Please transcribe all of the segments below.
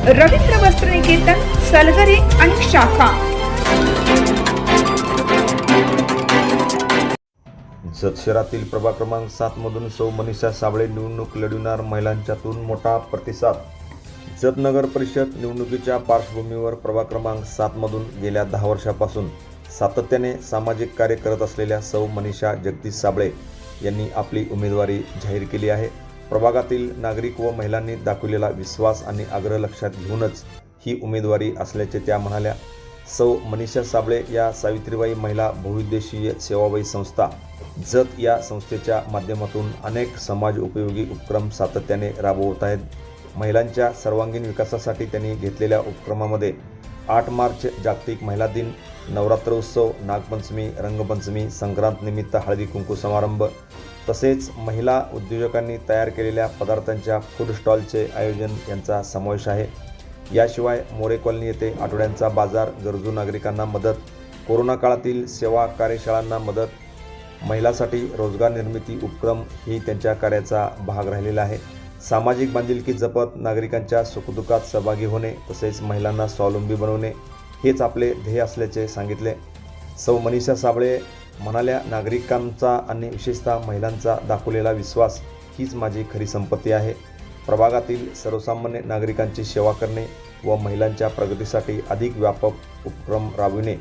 रवींद्र वस्त्र निकेतन सलगरे आणि शाखा. जत शहरातील प्रभाग क्रमांक सातमधून सौ मनीषा साबळे निवडणूक लढविणार महिलांच्यातून मोठा प्रतिसाद. जत नगर परिषद निवडणुकीच्या पार्श्वभूमीवर प्रभाग क्रमांक सातमधून गेल्या दहा वर्षापासून सातत्याने सामाजिक कार्य करत असलेल्या सौ मनीषा जगदीश साबळे यांनी आपली उमेदवारी जाहीर केली आहे. प्रभागातील नागरिक व महिलांनी दाखवलेला विश्वास आणि आग्रह लक्षात घेऊनच ही उमेदवारी असल्याचे त्या म्हणाल्या. सौ मनीषा साबळे या सावित्रीबाई महिला बहुउद्देशीय सेवाबाई संस्था जत या संस्थेच्या माध्यमातून अनेक समाज उपयोगी उपक्रम सातत्याने राबवत आहेत. महिलांच्या सर्वांगीण विकासासाठी त्यांनी घेतलेल्या उपक्रमामध्ये आठ मार्च जागतिक महिला दिन नवरात्र उत्सव नागपंचमी रंगपंचमी संक्रांत निमित्त हळदी कुंकू समारंभ तसेच महिला उद्योजकांनी तयार केलेल्या पदार्थांच्या फूड स्टॉलचे आयोजन यांचा समावेश आहे. याशिवाय मोरे कॉलनी येथे आठवड्यांचा बाजार गरजू नागरिकांना मदत कोरोना काळातील सेवा कार्यशाळांना मदत महिलासाठी रोजगार निर्मिती उपक्रम ही त्यांच्या कार्याचा भाग राहिलेला आहे. सामाजिक बांधिलकी जपत नागरिकांच्या सुखदुःखात सहभागी होणे तसेच महिलांना स्वावलंबी बनवणे हेच आपले ध्येय असल्याचे सांगितले. सौ मनीषा साबळे म्हणाल्या नागरिकांचा आणि विशेषतः महिलांचा दाखवलेला विश्वास हीच माझी खरी संपत्ती आहे. प्रभागातील सर्वसामान्य नागरिकांची सेवा करणे व महिलांच्या प्रगतीसाठी अधिक व्यापक उपक्रम राबविणे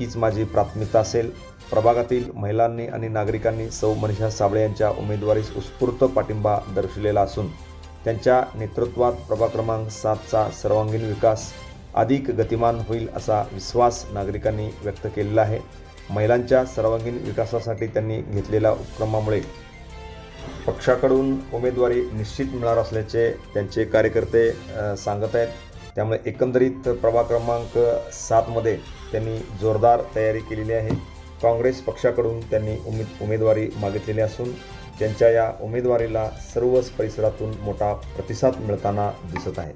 हीच माझी प्राथमिकता असेल. प्रभागातील महिलांनी आणि नागरिकांनी सौ मनीषा साबळे यांच्या उमेदवारीस उत्स्फूर्त पाठिंबा दर्शविलेला असून त्यांच्या नेतृत्वात प्रभाग क्रमांक सातचा सर्वांगीण विकास अधिक गतिमान होईल असा विश्वास नागरिकांनी व्यक्त केलेला आहे. महिलांच्या सर्वांगीण विकासासाठी त्यांनी घेतलेल्या उपक्रमामुळे पक्षाकडून उमेदवारी निश्चित मिळणार असल्याचे त्यांचे कार्यकर्ते सांगत आहेत. त्यामुळे एकंदरीत प्रभाग क्रमांक सातमध्ये त्यांनी जोरदार तयारी केलेली आहे. काँग्रेस पक्षाकडून त्यांनी उमेद उमेदवारी मागितलेली असून त्यांच्या या उमेदवारीला सर्वच परिसरातून मोठा प्रतिसाद मिळताना दिसत आहे.